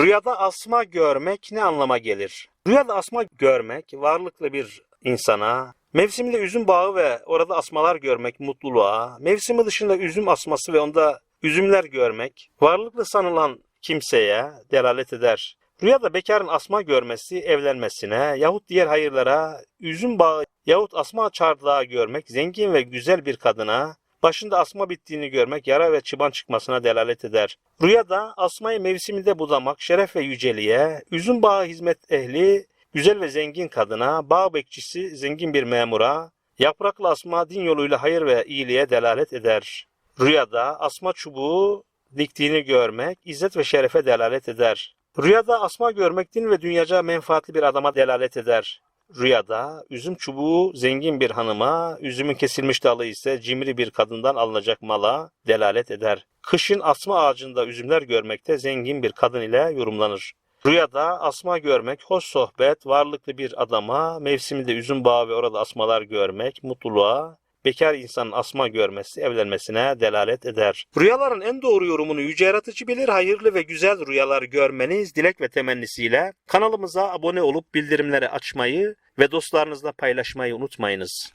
Rüyada asma görmek ne anlama gelir? Rüyada asma görmek varlıklı bir insana, mevsiminde üzüm bağı ve orada asmalar görmek mutluluğa, mevsimi dışında üzüm asması ve onda üzümler görmek varlıklı sanılan kimseye delalet eder. Rüyada bekarın asma görmesi evlenmesine yahut diğer hayırlara, üzüm bağı yahut asma çardağı görmek zengin ve güzel bir kadına, başında asma bittiğini görmek yara ve çıban çıkmasına delalet eder. Rüyada asmayı mevsiminde budamak şeref ve yüceliğe, üzüm bağı hizmet ehli, güzel ve zengin kadına, bağ bekçisi zengin bir memura, yapraklı asma din yoluyla hayır ve iyiliğe delalet eder. Rüyada asma çubuğu diktiğini görmek izzet ve şerefe delalet eder. Rüyada asma görmek din ve dünyaca menfaatli bir adama delalet eder. Rüyada üzüm çubuğu zengin bir hanıma, üzümün kesilmiş dalı ise cimri bir kadından alınacak mala delalet eder. Kışın asma ağacında üzümler görmekte zengin bir kadın ile yorumlanır. Rüyada asma görmek, hoş sohbet, varlıklı bir adama, mevsiminde üzüm bağı ve orada asmalar görmek, mutluluğa, bekar insanın asma görmesi evlenmesine delalet eder. Rüyaların en doğru yorumunu yüce yaratıcı bilir. Hayırlı ve güzel rüyalar görmeniz dilek ve temennisiyle kanalımıza abone olup bildirimleri açmayı ve dostlarınızla paylaşmayı unutmayınız.